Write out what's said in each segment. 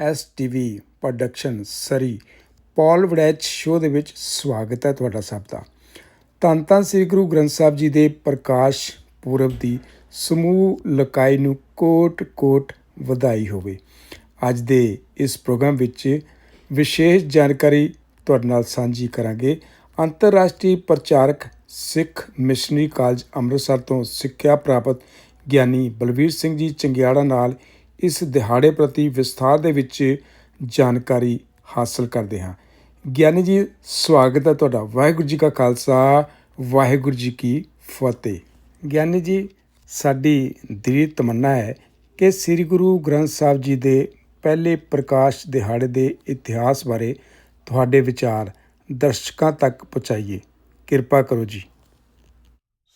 STV production Surrey Paul Waraich show ਦੇ ਵਿੱਚ ਸਵਾਗਤ ਹੈ ਤੁਹਾਡਾ ਸਭ ਦਾ। ਧੰਨ ਧੰਨ ਸ੍ਰੀ ਗੁਰੂ ਗ੍ਰੰਥ ਸਾਹਿਬ ਜੀ ਦੇ ਪ੍ਰਕਾਸ਼ ਪੁਰਬ ਦੀ ਸਮੂਹ ਲਕਾਈ ਨੂੰ ਕੋਟ-ਕੋਟ ਵਧਾਈ ਹੋਵੇ। ਅੱਜ ਦੇ ਇਸ ਪ੍ਰੋਗਰਾਮ ਵਿੱਚ ਵਿਸ਼ੇਸ਼ ਜਾਣਕਾਰੀ ਤੁਹਾਡੇ ਨਾਲ ਸਾਂਝੀ ਕਰਾਂਗੇ। ਅੰਤਰਰਾਸ਼ਟਰੀ ਪ੍ਰਚਾਰਕ ਸਿੱਖ ਮਿਸ਼ਨਰੀ ਕਾਲਜ ਅੰਮ੍ਰਿਤਸਰ ਤੋਂ ਸਿੱਖਿਆ ਪ੍ਰਾਪਤ ਗਿਆਨੀ ਬਲਵੀਰ ਸਿੰਘ ਜੀ ਚੰਗਿਆੜਾ ਨਾਲ ਇਸ ਦਿਹਾੜੇ ਪ੍ਰਤੀ ਵਿਸਥਾਰ ਦੇ ਵਿੱਚ ਜਾਣਕਾਰੀ ਹਾਸਲ ਕਰਦੇ ਹਾਂ। ਗਿਆਨੀ ਜੀ, ਸਵਾਗਤ ਹੈ ਤੁਹਾਡਾ। ਵਾਹਿਗੁਰੂ ਜੀ ਕਾ ਖਾਲਸਾ, ਵਾਹਿਗੁਰੂ ਜੀ ਕੀ ਫਤਿਹ। ਗਿਆਨੀ ਜੀ, ਸਾਡੀ ਦਿਲੀ ਤਮੰਨਾ ਹੈ ਕਿ ਸ੍ਰੀ ਗੁਰੂ ਗ੍ਰੰਥ ਸਾਹਿਬ ਜੀ ਦੇ ਪਹਿਲੇ ਪ੍ਰਕਾਸ਼ ਦਿਹਾੜੇ ਦੇ ਇਤਿਹਾਸ ਬਾਰੇ ਤੁਹਾਡੇ ਵਿਚਾਰ ਦਰਸ਼ਕਾਂ ਤੱਕ ਪਹੁੰਚਾਈਏ। ਕਿਰਪਾ ਕਰੋ ਜੀ।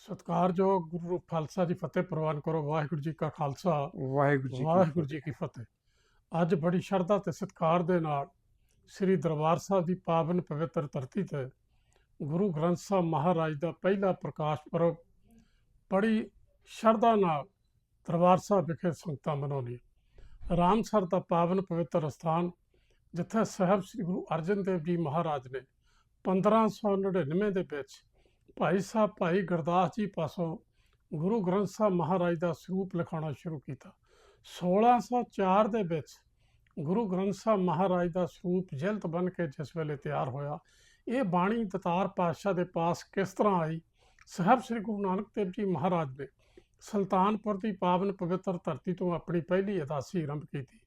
ਸਤਿਕਾਰਯੋਗ ਗੁਰੂ ਖਾਲਸਾ ਜੀ ਫਤਿਹ ਪ੍ਰਵਾਨ ਕਰੋ ਵਾਹਿਗੁਰੂ ਜੀ ਕਾ ਖਾਲਸਾ ਵਾਹਿਗੁਰੂ ਜੀ ਵਾਹਿਗੁਰੂ ਜੀ ਕੀ ਫਤਿਹ। ਅੱਜ ਬੜੀ ਸ਼ਰਧਾ ਤੇ ਸਤਿਕਾਰ ਦੇ ਨਾਲ ਸ੍ਰੀ ਦਰਬਾਰ ਸਾਹਿਬ ਦੀ ਪਾਵਨ ਪਵਿੱਤਰ ਧਰਤੀ ਤੇ ਗੁਰੂ ਗ੍ਰੰਥ ਸਾਹਿਬ ਮਹਾਰਾਜ ਦਾ ਪਹਿਲਾ ਪ੍ਰਕਾਸ਼ ਪੁਰਬ ਬੜੀ ਸ਼ਰਧਾ ਨਾਲ ਦਰਬਾਰ ਸਾਹਿਬ ਵਿਖੇ ਸੰਗਤਾਂ ਮਨਾਉਂਦੀਆਂ ਰਾਮਸਰ ਦਾ ਪਾਵਨ ਪਵਿੱਤਰ ਸਥਾਨ ਜਿੱਥੇ ਸਾਹਿਬ ਸ੍ਰੀ ਗੁਰੂ ਅਰਜਨ ਦੇਵ ਜੀ ਮਹਾਰਾਜ ਨੇ 1599 ਦੇ ਵਿੱਚ ਭਾਈ ਸਾਹਿਬ, ਭਾਈ ਗੁਰਦਾਸ ਜੀ ਪਾਸੋਂ ਗੁਰੂ ਗ੍ਰੰਥ ਸਾਹਿਬ ਮਹਾਰਾਜ ਦਾ ਸਰੂਪ ਲਿਖਾਉਣਾ ਸ਼ੁਰੂ ਕੀਤਾ। 1604 ਦੇ ਵਿੱਚ ਗੁਰੂ ਗ੍ਰੰਥ ਸਾਹਿਬ ਮਹਾਰਾਜ ਦਾ ਸਰੂਪ ਜਿਲਤ ਬਣ ਕੇ ਜਿਸ ਵੇਲੇ ਤਿਆਰ ਹੋਇਆ, ਇਹ ਬਾਣੀ ਦਤਾਰ ਪਾਤਸ਼ਾਹ ਦੇ ਪਾਸ ਕਿਸ ਤਰ੍ਹਾਂ ਆਈ? ਸਾਹਿਬ ਸ੍ਰੀ ਗੁਰੂ ਨਾਨਕ ਦੇਵ ਜੀ ਮਹਾਰਾਜ ਨੇ ਸੁਲਤਾਨਪੁਰ ਦੀ ਪਾਵਨ ਪਵਿੱਤਰ ਧਰਤੀ ਤੋਂ ਆਪਣੀ ਪਹਿਲੀ ਅਦਾਸੀ ਆਰੰਭ ਕੀਤੀ।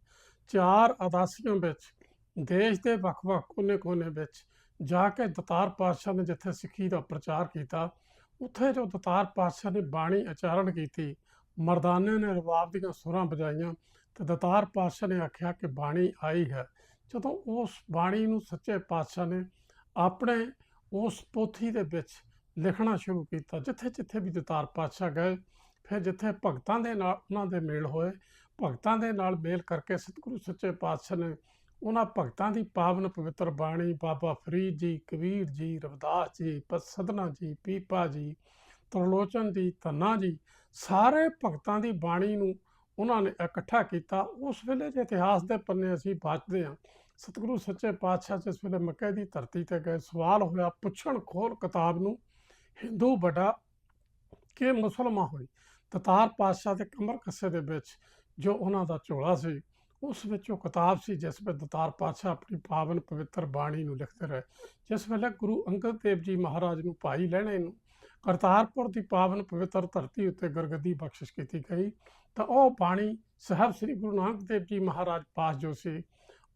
ਚਾਰ ਅਦਾਸੀਆਂ ਵਿੱਚ, ਦੇਸ਼ ਦੇ ਵੱਖ-ਵੱਖ ਕੋਨੇ-ਕੋਨੇ ਵਿੱਚ ਜਾ ਕੇ ਦਤਾਰ ਪਾਤਸ਼ਾਹ ਨੇ ਜਿੱਥੇ ਸਿੱਖੀ ਦਾ ਪ੍ਰਚਾਰ ਕੀਤਾ, ਉੱਥੇ ਜੋ ਦਤਾਰ ਪਾਤਸ਼ਾਹ ਨੇ ਬਾਣੀ ਉਚਾਰਨ ਕੀਤੀ, ਮਰਦਾਨੇ ਨੇ ਰਬਾਬ ਦੀਆਂ ਸੁਰਾਂ ਵਜਾਈਆਂ, ਤੇ ਦਤਾਰ ਪਾਤਸ਼ਾਹ ਨੇ ਆਖਿਆ ਕਿ ਬਾਣੀ ਆਈ ਹੈ। ਜਦੋਂ ਉਸ ਬਾਣੀ ਨੂੰ ਸੱਚੇ ਪਾਤਸ਼ਾਹ ਨੇ ਆਪਣੇ ਉਸ ਪੋਥੀ ਦੇ ਵਿੱਚ ਲਿਖਣਾ ਸ਼ੁਰੂ ਕੀਤਾ, ਜਿੱਥੇ ਜਿੱਥੇ ਵੀ ਦਤਾਰ ਪਾਤਸ਼ਾਹ ਗਏ, ਫਿਰ ਜਿੱਥੇ ਭਗਤਾਂ ਦੇ ਨਾਲ ਉਹਨਾਂ ਦੇ ਮੇਲ ਹੋਏ, ਭਗਤਾਂ ਦੇ ਨਾਲ ਮੇਲ ਕਰਕੇ ਸਤਿਗੁਰੂ ਸੱਚੇ ਪਾਤਸ਼ਾਹ ਨੇ ਉਹਨਾਂ ਭਗਤਾਂ ਦੀ ਪਾਵਨ ਪਵਿੱਤਰ ਬਾਣੀ, ਬਾਬਾ ਫਰੀਦ ਜੀ, ਕਬੀਰ ਜੀ, ਰਵਿਦਾਸ ਜੀ ਪਸਦਨਾ ਜੀ, ਪੀਪਾ ਜੀ, ਤਰਲੋਚਨ ਜੀ ਤੰਨਾ ਜੀ, ਸਾਰੇ ਭਗਤਾਂ ਦੀ ਬਾਣੀ ਨੂੰ ਉਹਨਾਂ ਨੇ ਇਕੱਠਾ ਕੀਤਾ। ਉਸ ਵੇਲੇ ਦੇ ਇਤਿਹਾਸ ਦੇ ਪੰਨੇ ਅਸੀਂ ਬਾਚਦੇ ਹਾਂ। ਸਤਿਗੁਰੂ ਸੱਚੇ ਪਾਤਸ਼ਾਹ ਜਿਸ ਵੇਲੇ ਮੱਕੇ ਦੀ ਧਰਤੀ ਤੇ ਗਏ, ਸਵਾਲ ਹੋਇਆ, ਪੁੱਛਣ ਖੋਲ ਕਿਤਾਬ ਨੂੰ, ਹਿੰਦੂ ਬੜਾ ਕਿ ਮੁਸਲਮਾਨ ਹੋਈ? ਤਤਾਰ ਪਾਤਸ਼ਾਹ ਦੇ ਕਮਰ ਕੱਸੇ ਦੇ ਵਿੱਚ ਜੋ ਉਹਨਾਂ ਦਾ ਝੋਲਾ ਸੀ ਉਸ ਵਿੱਚ ਉਹ ਕਿਤਾਬ ਸੀ, ਜਿਸ ਵਿੱਚ ਦਤਾਰ ਪਾਤਸ਼ਾਹ ਆਪਣੀ ਪਾਵਨ ਪਵਿੱਤਰ ਬਾਣੀ ਨੂੰ ਲਿਖਦੇ ਰਹੇ। ਜਿਸ ਵੇਲੇ ਗੁਰੂ ਅੰਗਦ ਦੇਵ ਜੀ ਮਹਾਰਾਜ ਨੂੰ ਭਾਈ ਲੈਣੇ ਨੂੰ ਕਰਤਾਰਪੁਰ ਦੀ ਪਾਵਨ ਪਵਿੱਤਰ ਧਰਤੀ ਉੱਤੇ ਗੁਰਗੱਦੀ ਬਖਸ਼ਿਸ਼ ਕੀਤੀ ਗਈ, ਤਾਂ ਉਹ ਬਾਣੀ ਸਾਹਿਬ ਸ੍ਰੀ ਗੁਰੂ ਨਾਨਕ ਦੇਵ ਜੀ ਮਹਾਰਾਜ ਪਾਸ ਜੋ ਸੀ,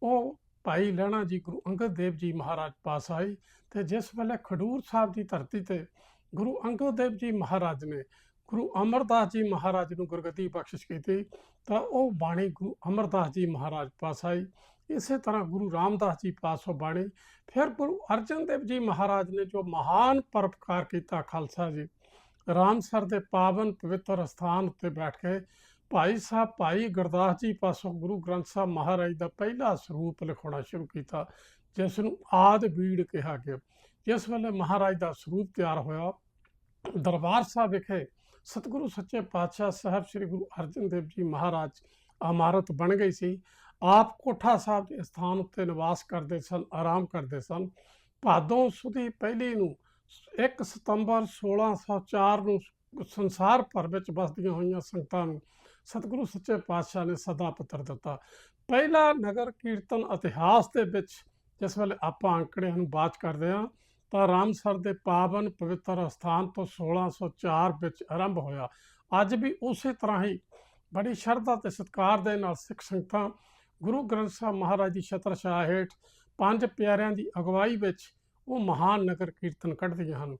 ਉਹ ਭਾਈ ਲੈਣਾ ਜੀ ਗੁਰੂ ਅੰਗਦ ਦੇਵ ਜੀ ਮਹਾਰਾਜ ਪਾਸ ਆਈ ਤੇ ਜਿਸ ਵੇਲੇ ਖਡੂਰ ਸਾਹਿਬ ਦੀ ਧਰਤੀ ਤੇ ਗੁਰੂ ਅੰਗਦ ਦੇਵ ਜੀ ਮਹਾਰਾਜ ਨੇ ਗੁਰੂ ਅਮਰਦਾਸ ਜੀ ਮਹਾਰਾਜ ਨੂੰ ਗੁਰਗੱਦੀ ਬਖਸ਼ਿਸ਼ ਕੀਤੀ, ਤਾਂ ਉਹ ਬਾਣੀ ਗੁਰੂ ਅਮਰਦਾਸ ਜੀ ਮਹਾਰਾਜ ਪਾਸ ਆਈ। ਇਸੇ ਤਰ੍ਹਾਂ ਗੁਰੂ ਰਾਮਦਾਸ ਜੀ ਪਾਸੋਂ ਬਾਣੀ, ਫਿਰ ਗੁਰੂ ਅਰਜਨ ਦੇਵ ਜੀ ਮਹਾਰਾਜ ਨੇ ਜੋ ਮਹਾਨ ਪਰਪਕਾਰ ਕੀਤਾ ਖਾਲਸਾ ਜੀ ਰਾਮਸਰ ਦੇ ਪਾਵਨ ਪਵਿੱਤਰ ਸਥਾਨ ਉੱਤੇ ਬੈਠ ਕੇ ਭਾਈ ਸਾਹਿਬ, ਭਾਈ ਗੁਰਦਾਸ ਜੀ ਪਾਸੋਂ ਗੁਰੂ ਗ੍ਰੰਥ ਸਾਹਿਬ ਮਹਾਰਾਜ ਦਾ ਪਹਿਲਾ ਸਰੂਪ ਲਿਖਾਉਣਾ ਸ਼ੁਰੂ ਕੀਤਾ, ਜਿਸ ਨੂੰ ਆਦ ਬੀੜ ਕਿਹਾ ਗਿਆ। ਜਿਸ ਵੇਲੇ ਮਹਾਰਾਜ ਦਾ ਸਰੂਪ ਤਿਆਰ ਹੋਇਆ, ਦਰਬਾਰ ਸਾਹਿਬ ਵਿਖੇ ਸਤਿਗੁਰੂ ਸੱਚੇ ਪਾਤਸ਼ਾਹ ਸਾਹਿਬ ਸ੍ਰੀ ਗੁਰੂ ਅਰਜਨ ਦੇਵ ਜੀ ਮਹਾਰਾਜ ਇਮਾਰਤ ਬਣ ਗਈ ਸੀ। ਆਪ ਕੋਠਾ ਸਾਹਿਬ ਦੇ ਸਥਾਨ ਉੱਤੇ ਨਿਵਾਸ ਕਰਦੇ ਸਨ, ਆਰਾਮ ਕਰਦੇ ਸਨ। ਭਾਦੋਂ ਸੁਦੀ ਪਹਿਲੀ ਨੂੰ 1 ਸਤੰਬਰ 1604 ਨੂੰ ਸੰਸਾਰ ਭਰ ਵਿੱਚ ਵਸਦੀਆਂ ਹੋਈਆਂ ਸੰਗਤਾਂ ਨੂੰ ਸਤਿਗੁਰੂ ਸੱਚੇ ਪਾਤਸ਼ਾਹ ਨੇ ਸਦਾ ਪੱਤਰ ਦਿੱਤਾ। ਪਹਿਲਾ ਨਗਰ ਕੀਰਤਨ ਇਤਿਹਾਸ ਦੇ ਵਿੱਚ, ਜਿਸ ਵੇਲੇ ਆਪਾਂ ਅੰਕੜਿਆਂ ਨੂੰ ਬਾਤ ਕਰਦੇ ਹਾਂ ਤਾਂ ਰਾਮਸਰ ਦੇ ਪਾਵਨ ਪਵਿੱਤਰ ਸਥਾਨ ਤੋਂ 1604 ਵਿੱਚ ਆਰੰਭ ਹੋਇਆ। ਅੱਜ ਵੀ ਉਸੇ ਤਰ੍ਹਾਂ ਹੀ ਬੜੀ ਸ਼ਰਧਾ ਤੇ ਸਤਿਕਾਰ ਦੇ ਨਾਲ ਸਿੱਖ ਸੰਗਤਾਂ ਗੁਰੂ ਗ੍ਰੰਥ ਸਾਹਿਬ ਮਹਾਰਾਜ ਦੀ ਛਤਰਛਾਇਆ ਹੇਠ ਪੰਜ ਪਿਆਰਿਆਂ ਦੀ ਅਗਵਾਈ ਵਿੱਚ ਉਹ ਮਹਾਨ ਨਗਰ ਕੀਰਤਨ ਕੱਢਦੀਆਂ ਹਨ।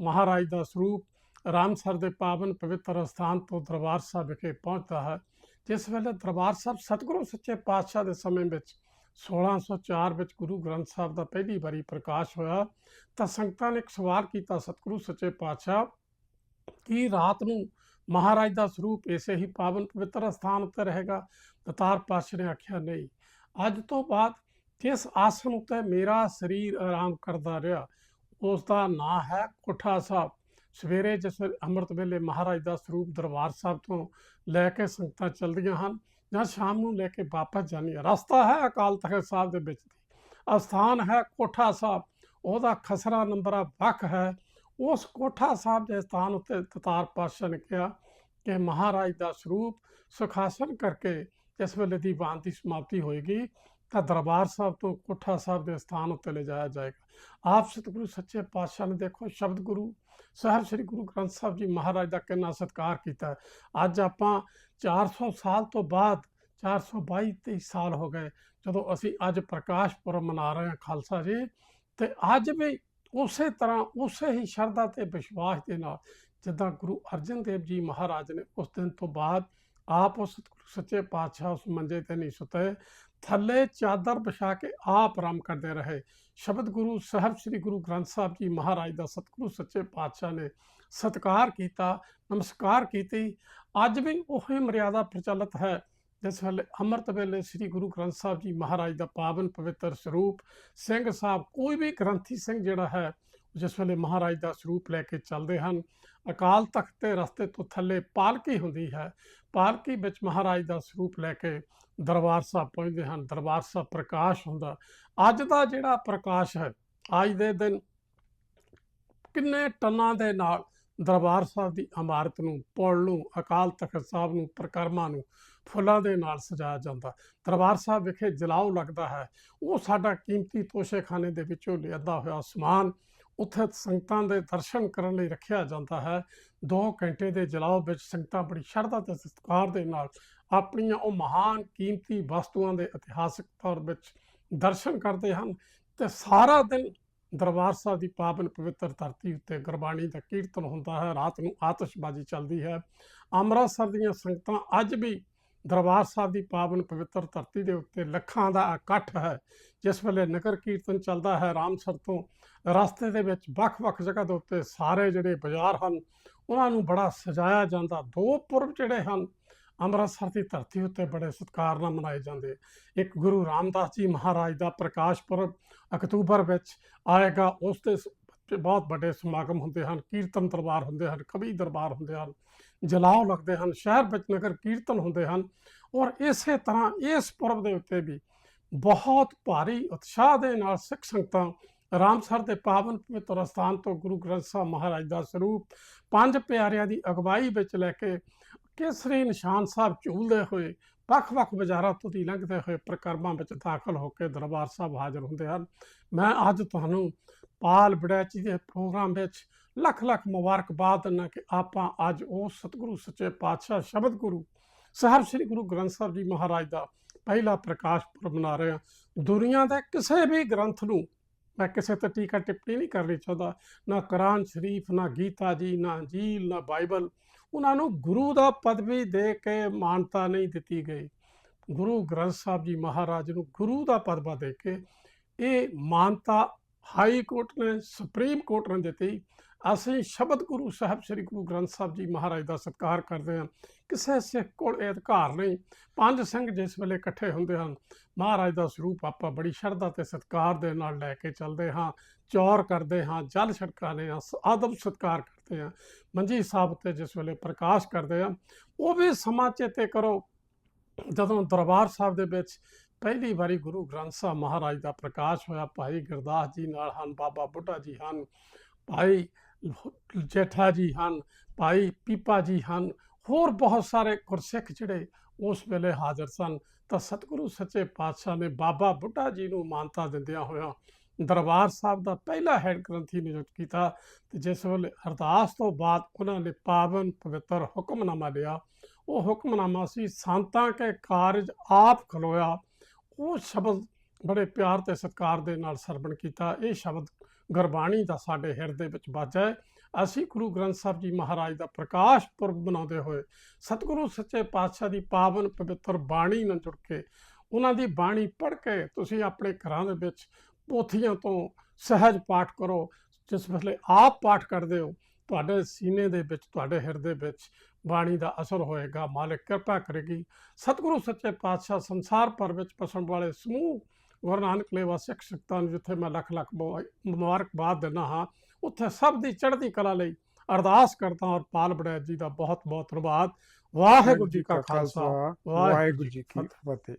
ਮਹਾਰਾਜ ਦਾ ਸਰੂਪ ਰਾਮਸਰ ਦੇ ਪਾਵਨ ਪਵਿੱਤਰ ਸਥਾਨ ਤੋਂ ਦਰਬਾਰ ਸਾਹਿਬ ਵਿਖੇ ਪਹੁੰਚਦਾ ਹੈ। ਜਿਸ ਵੇਲੇ ਦਰਬਾਰ ਸਾਹਿਬ ਸਤਿਗੁਰੂ ਸੱਚੇ ਪਾਤਸ਼ਾਹ ਦੇ ਸਮੇਂ ਵਿੱਚ 1604 ਵਿੱਚ ਗੁਰੂ ਗ੍ਰੰਥ ਸਾਹਿਬ ਦਾ ਪਹਿਲੀ ਵਾਰੀ ਪ੍ਰਕਾਸ਼ ਹੋਇਆ, ਤਾਂ ਸੰਗਤਾਂ ਨੇ ਇੱਕ ਸਵਾਲ ਕੀਤਾ ਸਤਿਗੁਰੂ ਸੱਚੇ ਪਾਤਸ਼ਾਹ, ਕੀ ਰਾਤ ਨੂੰ ਮਹਾਰਾਜ ਦਾ ਸਰੂਪ ਇਸੇ ਹੀ ਪਾਵਨ ਪਵਿੱਤਰ ਸਥਾਨ ਉੱਤੇ ਰਹੇਗਾ? ਦਤਾਰ ਪਾਤਸ਼ਾਹ ਨੇ ਆਖਿਆ, ਨਹੀਂ। ਅੱਜ ਤੋਂ ਬਾਅਦ ਜਿਸ ਆਸਣ ਉੱਤੇ ਮੇਰਾ ਸਰੀਰ ਆਰਾਮ ਕਰਦਾ ਰਿਹਾ, ਉਸ ਦਾ ਨਾਂ ਹੈ ਕੋਠਾ ਸਾਹਿਬ। ਸਵੇਰੇ ਜਿਸ ਅੰਮ੍ਰਿਤ ਵੇਲੇ ਮਹਾਰਾਜ ਦਾ ਸਰੂਪ ਦਰਬਾਰ ਸਾਹਿਬ ਤੋਂ ਲੈ ਕੇ ਸੰਗਤਾਂ ਚੱਲਦੀਆਂ ਹਨ ਜਾਂ ਸ਼ਾਮ ਨੂੰ ਲੈ ਕੇ ਵਾਪਸ ਜਾਣੀ ਹੈ ਰਸਤਾ ਹੈ ਅਕਾਲ ਤਖਤ ਸਾਹਿਬ ਦੇ ਵਿੱਚ। ਅਸਥਾਨ ਹੈ ਕੋਠਾ ਸਾਹਿਬ। ਉਹਦਾ ਖਸਰਾ ਨੰਬਰ ਵੱਖ ਹੈ। ਉਸ ਕੋਠਾ ਸਾਹਿਬ ਦੇ ਸਥਾਨ ਉੱਤੇ ਤਤਾਰ ਪਾਤਸ਼ਾਹ ਨੇ ਕਿਹਾ ਕਿ ਮਹਾਰਾਜ ਦਾ ਸਰੂਪ ਸੁਖਾਸਨ ਕਰਕੇ ਜਿਸ ਵੇਲੇ ਦੀਵਾਨ ਦੀ ਸਮਾਪਤੀ ਹੋਏਗੀ। ਤਾਂ ਦਰਬਾਰ ਸਾਹਿਬ ਤੋਂ ਕੋਠਾ ਸਾਹਿਬ ਦੇ ਸਥਾਨ ਉੱਤੇ ਲਿਜਾਇਆ ਜਾਏਗਾ। ਆਪ ਸਤਿਗੁਰੂ ਸੱਚੇ ਪਾਤਸ਼ਾਹ ਨੇ ਦੇਖੋ, ਸ਼ਬਦ ਗੁਰੂ, ਸਾਹਿਬ ਸ੍ਰੀ ਗੁਰੂ ਗ੍ਰੰਥ ਸਾਹਿਬ ਜੀ ਮਹਾਰਾਜ ਦਾ ਕਿੰਨਾ ਸਤਿਕਾਰ ਕੀਤਾ। ਅੱਜ ਆਪਾਂ 400 ਸਾਲ ਤੋਂ ਬਾਅਦ 422 23 ਸਾਲ ਹੋ ਗਏ, ਜਦੋਂ ਅਸੀਂ ਅੱਜ ਪ੍ਰਕਾਸ਼ ਪੁਰਬ ਮਨਾ ਰਹੇ ਹਾਂ ਖਾਲਸਾ ਜੀ, ਤੇ ਅੱਜ ਵੀ ਉਸੇ ਤਰ੍ਹਾਂ, ਉਸੇ ਹੀ ਸ਼ਰਧਾ ਤੇ ਵਿਸ਼ਵਾਸ ਦੇ ਨਾਲ ਜਿੱਦਾਂ ਗੁਰੂ ਅਰਜਨ ਦੇਵ ਜੀ ਮਹਾਰਾਜ ਨੇ ਉਸ ਦਿਨ ਤੋਂ ਬਾਅਦ ਆਪ ਉਹ ਸਤਿਗੁਰੂ ਸੱਚੇ ਪਾਤਸ਼ਾਹ ਉਸ ਮੰਜੇ ਤੇ ਨਹੀਂ ਸੁੱਤੇ, ਥੱਲੇ ਚਾਦਰ ਵਿਛਾ ਕੇ ਆਪ ਆਰਾਮ ਕਰਦੇ ਰਹੇ। ਸ਼ਬਦ ਗੁਰੂ ਸਾਹਿਬ, ਸ੍ਰੀ ਗੁਰੂ ਗ੍ਰੰਥ ਸਾਹਿਬ ਜੀ ਮਹਾਰਾਜ ਦਾ ਸਤਿਗੁਰੂ, ਸੱਚੇ ਪਾਤਸ਼ਾਹ ਨੇ ਸਤਿਕਾਰ ਕੀਤਾ, ਨਮਸਕਾਰ ਕੀਤੀ। ਅੱਜ ਵੀ ਉਹੀ ਮਰਿਆਦਾ ਪ੍ਰਚਲਿਤ ਹੈ, ਜਿਸ ਵੇਲੇ ਅੰਮ੍ਰਿਤ ਵੇਲੇ ਸ੍ਰੀ ਗੁਰੂ ਗ੍ਰੰਥ ਸਾਹਿਬ ਜੀ ਮਹਾਰਾਜ ਦਾ ਪਾਵਨ ਪਵਿੱਤਰ ਸਰੂਪ ਸਿੰਘ ਸਾਹਿਬ, ਕੋਈ ਵੀ ਗ੍ਰੰਥੀ ਸਿੰਘ ਜਿਹੜਾ ਹੈ ਜਿਸ ਵੇਲੇ ਮਹਾਰਾਜ ਦਾ ਸਰੂਪ ਲੈ ਕੇ ਚੱਲਦੇ ਹਨ, ਅਕਾਲ ਤਖਤ ਦੇ ਰਸਤੇ ਤੋਂ ਥੱਲੇ ਪਾਲਕੀ ਹੁੰਦੀ ਹੈ। ਪਾਲਕੀ ਵਿੱਚ ਮਹਾਰਾਜ ਦਾ ਸਰੂਪ ਲੈ ਕੇ ਦਰਬਾਰ ਸਾਹਿਬ ਪਹੁੰਚਦੇ ਹਨ। ਦਰਬਾਰ ਸਾਹਿਬ ਪ੍ਰਕਾਸ਼ ਹੁੰਦਾ। ਅੱਜ ਦਾ ਜਿਹੜਾ ਪ੍ਰਕਾਸ਼ ਹੈ, ਅੱਜ ਦੇ ਦਿਨ ਕਿੰਨੇ ਟਨਾਂ ਦੇ ਨਾਲ ਦਰਬਾਰ ਸਾਹਿਬ ਦੀ ਇਮਾਰਤ ਨੂੰ, ਪੁਲ ਨੂੰ, ਅਕਾਲ ਤਖਤ ਸਾਹਿਬ ਨੂੰ, ਪ੍ਰਕਰਮਾਂ ਨੂੰ, ਫੁੱਲਾਂ ਦੇ ਨਾਲ ਸਜਾਇਆ ਜਾਂਦਾ। ਦਰਬਾਰ ਸਾਹਿਬ ਵਿਖੇ ਜਲਾਉ ਲੱਗਦਾ ਹੈ। ਉਹ ਸਾਡਾ ਕੀਮਤੀ ਤੋਸ਼ੇਖਾਨੇ ਦੇ ਵਿੱਚੋਂ ਲਿਆਂਦਾ ਹੋਇਆ ਸਮਾਨ ਉੱਥੇ ਸੰਗਤਾਂ ਦੇ ਦਰਸ਼ਨ ਕਰਨ ਲਈ ਰੱਖਿਆ ਜਾਂਦਾ ਹੈ। 2 ਘੰਟੇ ਦੇ ਜਲਾਓ ਵਿੱਚ ਸੰਗਤਾਂ ਬੜੀ ਸ਼ਰਧਾ ਤੇ ਸਤਿਕਾਰ ਦੇ ਨਾਲ ਆਪਣੀਆਂ ਉਹ ਮਹਾਨ ਕੀਮਤੀ ਵਸਤੂਆਂ ਦੇ ਇਤਿਹਾਸਕ ਤੌਰ ਵਿੱਚ ਦਰਸ਼ਨ ਕਰਦੇ ਹਨ ਤੇ ਸਾਰਾ ਦਿਨ ਦਰਬਾਰ ਸਾਹਿਬ ਦੀ ਪਾਵਨ ਪਵਿੱਤਰ ਧਰਤੀ ਉੱਤੇ ਗੁਰਬਾਣੀ ਦਾ ਕੀਰਤਨ ਹੁੰਦਾ ਹੈ। ਰਾਤ ਨੂੰ ਆਤਿਸ਼ਬਾਜ਼ੀ ਚੱਲਦੀ ਹੈ। ਅੰਮ੍ਰਿਤਸਰ ਦੀਆਂ ਸੰਗਤਾਂ ਅੱਜ ਵੀ ਦਰਬਾਰ ਸਾਹਿਬ ਦੀ ਪਾਵਨ ਪਵਿੱਤਰ ਧਰਤੀ ਦੇ ਉੱਤੇ ਲੱਖਾਂ ਦਾ ਇਕੱਠ ਹੈ, ਜਿਸ ਵੇਲੇ ਨਗਰ ਕੀਰਤਨ ਚੱਲਦਾ ਹੈ, ਰਾਮਸਰ ਤੋਂ ਰਸਤੇ ਦੇ ਵਿੱਚ ਵੱਖ-ਵੱਖ ਜਗ੍ਹਾ ਦੇ ਉੱਤੇ ਸਾਰੇ ਜਿਹੜੇ ਬਾਜ਼ਾਰ ਹਨ, ਉਹਨਾਂ ਨੂੰ ਬੜਾ ਸਜਾਇਆ ਜਾਂਦਾ। ਦੋ ਪੁਰਬ ਜਿਹੜੇ ਹਨ, ਅੰਮ੍ਰਿਤਸਰ ਦੀ ਧਰਤੀ ਉੱਤੇ ਬੜੇ ਸਤਿਕਾਰ ਨਾਲ ਮਨਾਏ ਜਾਂਦੇ। ਇੱਕ ਗੁਰੂ ਰਾਮਦਾਸ ਜੀ ਮਹਾਰਾਜ ਦਾ ਪ੍ਰਕਾਸ਼ ਪੁਰਬ ਅਕਤੂਬਰ ਵਿੱਚ ਆਏਗਾ, ਉਸ 'ਤੇ ਸ- ਬਹੁਤ ਵੱਡੇ ਸਮਾਗਮ ਹੁੰਦੇ ਹਨ, ਕੀਰਤਨ ਦਰਬਾਰ ਹੁੰਦੇ ਹਨ, ਕਵੀ ਦਰਬਾਰ ਹੁੰਦੇ ਹਨ। ਜਲਾਓ ਲੱਗਦੇ ਹਨ, ਸ਼ਹਿਰ ਵਿੱਚ ਨਗਰ ਕੀਰਤਨ ਹੁੰਦੇ ਹਨ ਔਰ ਇਸੇ ਤਰ੍ਹਾਂ ਇਸ ਪੁਰਬ ਦੇ ਉੱਤੇ ਵੀ ਬਹੁਤ ਭਾਰੀ ਉਤਸ਼ਾਹ ਦੇ ਨਾਲ ਸਿੱਖ ਸੰਗਤਾਂ ਰਾਮਸਰ ਦੇ ਪਾਵਨ ਪਵਿੱਤਰ ਸਥਾਨ ਤੋਂ ਗੁਰੂ ਗ੍ਰੰਥ ਸਾਹਿਬ ਮਹਾਰਾਜ ਦਾ ਸਰੂਪ ਪੰਜ ਪਿਆਰਿਆਂ ਦੀ ਅਗਵਾਈ ਵਿੱਚ ਲੈ ਕੇ ਕੇਸਰੀ ਨਿਸ਼ਾਨ ਸਾਹਿਬ ਝੂਲਦੇ ਹੋਏ ਵੱਖ-ਵੱਖ ਬਾਜ਼ਾਰਾਂ ਤੋਂ ਦੀ ਲੰਘਦੇ ਹੋਏ ਪ੍ਰਕਰਮਾਂ ਵਿੱਚ ਦਾਖਲ ਹੋ ਕੇ ਦਰਬਾਰ ਸਾਹਿਬ ਹਾਜ਼ਰ ਹੁੰਦੇ ਹਨ। ਮੈਂ ਅੱਜ ਤੁਹਾਨੂੰ ਪਾਲ ਬੜੈਚੀ ਦੇ ਪ੍ਰੋਗਰਾਮ ਵਿੱਚ ਲੱਖ ਲੱਖ ਮੁਬਾਰਕਬਾਦ ਦਿੰਦਾ ਕਿ ਆਪਾਂ ਅੱਜ ਉਹ ਸਤਿਗੁਰੂ, ਸੱਚੇ ਪਾਤਸ਼ਾਹ, ਸ਼ਬਦ ਗੁਰੂ, ਸਾਹਿਬ ਸ੍ਰੀ ਗੁਰੂ ਗ੍ਰੰਥ ਸਾਹਿਬ ਜੀ ਮਹਾਰਾਜ ਦਾ ਪਹਿਲਾ ਪ੍ਰਕਾਸ਼ ਪੁਰਬ ਮਨਾ ਰਹੇ ਹਾਂ। ਦੁਨੀਆ ਦੇ ਕਿਸੇ ਵੀ ਗ੍ਰੰਥ ਨੂੰ ਮੈਂ ਕਿਸੇ ਤੇ ਟੀਕਾ ਟਿੱਪਣੀ ਨਹੀਂ ਕਰਨੀ ਚਾਹੁੰਦਾ। ਨਾ ਕੁਰਾਨ ਸ਼ਰੀਫ, ਨਾ ਗੀਤਾ ਜੀ, ਨਾ ਅੰਜੀਲ ਨਾ ਬਾਈਬਲ। ਉਹਨਾਂ ਨੂੰ ਗੁਰੂ ਦਾ ਪਦਵੀ ਦੇ ਕੇ ਮਾਨਤਾ ਨਹੀਂ ਦਿੱਤੀ ਗਈ। ਗੁਰੂ ਗ੍ਰੰਥ ਸਾਹਿਬ ਜੀ ਮਹਾਰਾਜ ਨੂੰ ਗੁਰੂ ਦਾ ਪਦਵਾ ਦੇ ਕੇ ਇਹ ਮਾਨਤਾ ਹਾਈ ਕੋਰਟ ਨੇ, ਸੁਪਰੀਮ ਕੋਰਟ ਨੇ ਦਿੱਤੀ। ਅਸੀਂ ਸ਼ਬਦ ਗੁਰੂ ਸਾਹਿਬ, ਸ੍ਰੀ ਗੁਰੂ ਗ੍ਰੰਥ ਸਾਹਿਬ ਜੀ ਮਹਾਰਾਜ ਦਾ ਸਤਿਕਾਰ ਕਰਦੇ ਹਾਂ। ਕਿਸੇ ਸਿੱਖ ਕੋਲ ਇਹ ਅਧਿਕਾਰ ਨਹੀਂ। ਪੰਜ ਸਿੰਘ ਜਿਸ ਵੇਲੇ ਇਕੱਠੇ ਹੁੰਦੇ ਹਨ, ਮਹਾਰਾਜ ਦਾ ਸਰੂਪ ਆਪਾਂ ਬੜੀ ਸ਼ਰਧਾ ਤੇ ਸਤਿਕਾਰ ਦੇ ਨਾਲ ਲੈ ਕੇ ਚੱਲਦੇ ਹਾਂ, ਚੌਰ ਕਰਦੇ ਹਾਂ, ਜਲ ਛੜਕਾਉਂਦੇ ਹਾਂ, ਸ- ਆਦਬ ਸਤਿਕਾਰ ਕਰਦੇ ਹਾਂ। ਮੰਜੀ ਸਾਹਿਬ ਤੇ ਜਿਸ ਵੇਲੇ ਪ੍ਰਕਾਸ਼ ਕਰਦੇ ਹਾਂ, ਉਹ ਵੀ ਸਮਾਂ ਚੇਤੇ ਕਰੋ। ਜਦੋਂ ਦਰਬਾਰ ਸਾਹਿਬ ਦੇ ਵਿੱਚ ਪਹਿਲੀ ਵਾਰੀ ਗੁਰੂ ਗ੍ਰੰਥ ਸਾਹਿਬ ਮਹਾਰਾਜ ਦਾ ਪ੍ਰਕਾਸ਼ ਹੋਇਆ, ਭਾਈ ਗੁਰਦਾਸ ਜੀ ਨਾਲ ਹਨ, ਬਾਬਾ ਬੁੱਢਾ ਜੀ ਹਨ। ਭਾਈ ਜੇਠਾ ਜੀ ਹਨ, ਭਾਈ ਪੀਪਾ ਜੀ ਹਨ, ਹੋਰ ਬਹੁਤ ਸਾਰੇ ਗੁਰਸਿੱਖ ਜਿਹੜੇ ਉਸ ਵੇਲੇ ਹਾਜ਼ਰ ਸਨ। ਤਾਂ ਸਤਿਗੁਰੂ ਸੱਚੇ ਪਾਤਸ਼ਾਹ ਨੇ ਬਾਬਾ ਬੁੱਢਾ ਜੀ ਨੂੰ ਮਾਨਤਾ ਦਿੰਦਿਆਂ ਹੋਇਆਂ ਦਰਬਾਰ ਸਾਹਿਬ ਦਾ ਪਹਿਲਾ ਹੈਡ ਗ੍ਰੰਥੀ ਨਿਯੁਕਤ ਕੀਤਾ ਤੇ ਜਿਸ ਵੇਲੇ ਅਰਦਾਸ ਤੋਂ ਬਾਅਦ ਉਹਨਾਂ ਨੇ ਪਾਵਨ ਪਵਿੱਤਰ ਹੁਕਮਨਾਮਾ ਲਿਆ। ਉਹ ਹੁਕਮਨਾਮਾ ਸੀ, ਸੰਤਾਂ ਕੇ ਕਾਰਜ ਆਪ ਖਲੋਇਆ। ਉਹ ਸ਼ਬਦ ਬੜੇ ਪਿਆਰ ਤੇ ਸਤਿਕਾਰ ਦੇ ਨਾਲ ਸਰਵਣ ਕੀਤਾ। ਇਹ ਸ਼ਬਦ ਗੁਰਬਾਣੀ ਦਾ ਸਾਡੇ ਹਿਰਦੇ ਵਿੱਚ ਬਾਜਾ ਹੈ ਅਸੀਂ ਗੁਰੂ ਗ੍ਰੰਥ ਸਾਹਿਬ ਜੀ ਮਹਾਰਾਜ ਦਾ ਪ੍ਰਕਾਸ਼ ਪੁਰਬ ਮਨਾਉਂਦੇ ਹੋਏ ਸਤਿਗੁਰੂ ਸੱਚੇ ਪਾਤਸ਼ਾਹ ਦੀ ਪਾਵਨ ਪਵਿੱਤਰ ਬਾਣੀ ਨਾਲ ਜੁੜ ਕੇ ਉਹਨਾਂ ਦੀ ਬਾਣੀ ਪੜ੍ਹ ਕੇ ਤੁਸੀਂ ਆਪਣੇ ਘਰਾਂ ਦੇ ਵਿੱਚ ਪੋਥੀਆਂ ਤੋਂ ਸਹਿਜ ਪਾਠ ਕਰੋ, ਜਿਸ ਵੇਲੇ ਆਪ ਪਾਠ ਕਰਦੇ ਹੋ, ਤੁਹਾਡੇ ਸੀਨੇ ਦੇ ਵਿੱਚ, ਤੁਹਾਡੇ ਹਿਰਦੇ ਵਿੱਚ ਬਾਣੀ ਦਾ ਅਸਰ ਹੋਏਗਾ। ਮਾਲਕ ਕਿਰਪਾ ਕਰੇਗੀ। ਸਤਿਗੁਰੂ ਸੱਚੇ ਪਾਤਸ਼ਾਹ ਸੰਸਾਰ ਭਰ ਵਿੱਚ ਪਸਣ ਵਾਲੇ ਸਮੂਹ ਗੁਰੂ ਨਾਨਕ ਲੇਵਾ ਸਿੱਖ ਸੰਗਤਾਂ ਨੂੰ ਜਿੱਥੇ ਮੈਂ ਲੱਖ ਲੱਖ ਮੁਬਾ- ਮੁਬਾਰਕਬਾਦ ਦਿੰਦਾ ਹਾਂ ਉੱਥੇ ਸਭ ਦੀ ਚੜ੍ਹਦੀ ਕਲਾ ਲਈ ਅਰਦਾਸ ਕਰਦਾ ਔਰ ਪਾਲ ਬੜੈਤ ਜੀ ਦਾ ਬਹੁਤ ਬਹੁਤ ਧੰਨਵਾਦ। ਵਾਹਿਗੁਰੂ ਜੀ ਕਾ ਖਾਲਸਾ ਵਾਹਿਗੁਰੂ ਜੀ ਕੀ ਫਤਿਹ।